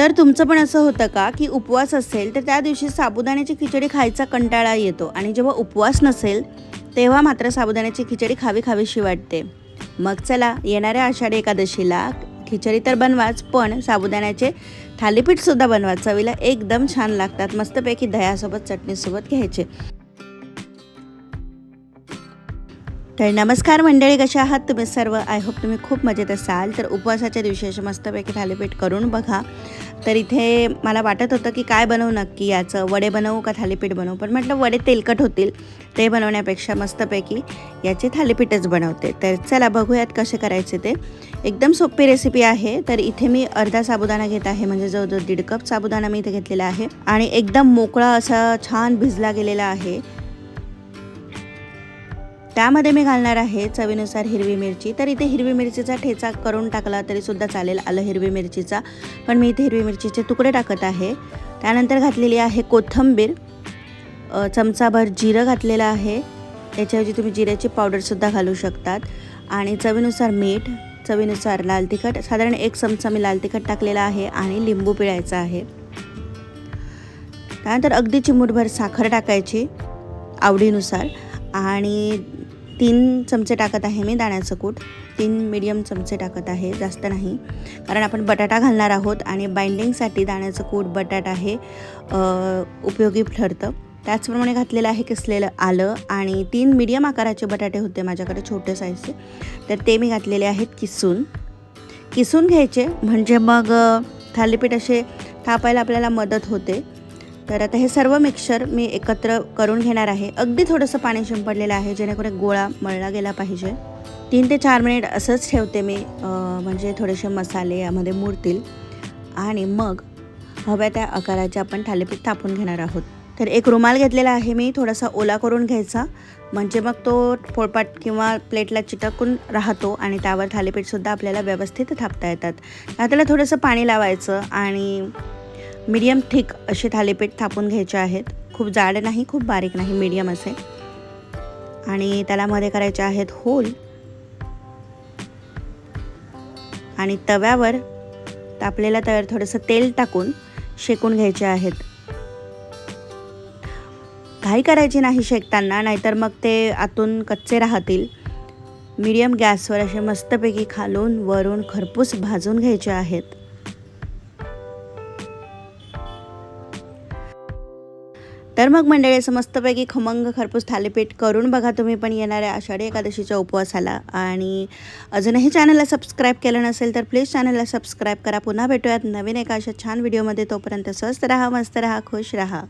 तर तुमचं पण असं होतं का की उपवास असेल तर त्या दिवशी साबुदाण्याची खिचडी खायचा कंटाळा येतो आणि जेव्हा उपवास नसेल तेव्हा मात्र साबुदाण्याची खिचडी खावी खावीशी वाटते. मग चला येणाऱ्या आषाढी एकादशीला खिचडी तर बनवाच पण साबुदाण्याचे थालीपीठसुद्धा बनवा चवीला एकदम छान लागतात. मस्तपैकी दह्यासोबत चटणीसोबत घ्यायचे. तर नमस्कार मंडळी कशा आहात तुम्ही सर्व? आय होप तुम्ही खूप मजेत असाल. तर उपवासाच्या दिवशी असे मस्तपैकी थालीपीठ करून बघा. तर इथे मला वाटत होतं की काय बनवू नक्की याचं? वडे बनवू का थालीपीठ बनवू? पण म्हटलं वडे तेलकट होतील. ते बनवण्यापेक्षा मस्तपैकी याचे थालीपीठच बनवते. तर चला बघूयात कसे करायचे ते. एकदम सोपी रेसिपी आहे. तर इथे मी अर्धा साबुदाणा घेत आहे. म्हणजे जवळजवळ दीड कप साबुदाणा मी इथे घेतलेला आहे. आणि एकदम मोकळा असा छान भिजला गेलेला आहे. त्यामध्ये मी घालणार आहे चवीनुसार हिरवी मिरची. तर इथे हिरवी मिरचीचा ठेचा करून टाकला तरीसुद्धा चालेल आलं हिरवी मिरचीचा. पण मी इथे हिरवी मिरचीचे तुकडे टाकत आहे. त्यानंतर घातलेली आहे कोथिंबीर. चमचाभर जिरं घातलेलं आहे. त्याच्याऐवजी तुम्ही जिऱ्याची पावडरसुद्धा घालू शकतात. आणि चवीनुसार मीठ चवीनुसार लाल तिखट साधारण एक चमचा मी लाल तिखट टाकलेला आहे आणि लिंबू पिळायचा आहे. त्यानंतर अगदी चिमूटभर साखर टाकायची आवडीनुसार. आणि तीन चमचे टाकत आहे मी दाण्याचं कूट. तीन मीडियम चमचे टाकत आहे जास्त नाही. कारण आपण बटाटा घालणार आहोत आणि बाइंडिंगसाठी दाण्याचं कूट बटाटा हे उपयोगी ठरतं. त्याचप्रमाणे घातलेलं आहे किसलेलं आलं आणि तीन मीडियम आकाराचे बटाटे होते माझ्याकडे छोटे साईजचे तर ते मी घातलेले आहेत किसून. किसून घ्यायचे म्हणजे मग थालीपीठ असे थापायला आपल्याला मदत होते. तर आता हे सर्व मिक्सचर मी एकत्र करून घेणार आहे. अगदी थोडंसं पाणी शिंपडलेलं आहे जेणेकरून गोळा मळला गेला पाहिजे. तीन ते चार मिनिट असंच ठेवते मी म्हणजे थोडेसे मसाले यामध्ये मुरतील. आणि मग हव्या त्या आकाराचे आपण थालीपीठ थापून घेणार आहोत. तर एक रुमाल घेतलेला आहे मी थोडासा ओला करून घ्यायचा. म्हणजे मग तो पोळपाट किंवा प्लेटला चिटकून राहतो आणि त्यावर थालीपीठसुद्धा आपल्याला व्यवस्थित थापता येतात. त्याला थोडंसं पाणी लावायचं आणि मीडियम थिक असे थालीपीठ थापून घ्यायचे आहेत. खूप जाड नाही खूप बारीक नाही मीडियम असे. आणि त्याला मध्ये करायचे आहेत होल. आणि तव्यावर तापलेल्या तव्यावर थोडंसं तेल टाकून शेकून घ्यायचे आहेत. घाई करायची नाही शेकताना नाहीतर मग ते आतून कच्चे राहतील. मीडियम गॅसवर असे मस्तपैकी खालून वरून खरपूस भाजून घ्यायचे आहेत. तर मग मंडळी समस्तपैकी खमंग खरपूस थालीपीठ करून बघा तुम्ही पण येणाऱ्या आषाढी एकादशीच्या उपवासाला. आणि अजूनही चॅनलला सबस्क्राईब केलं नसेल तर प्लीज चॅनलला सबस्क्राईब करा. पुन्हा भेटूयात नवीन एका अशा छान व्हिडिओमध्ये तोपर्यंत स्वस्त राहा मस्त राहा खुश राहा.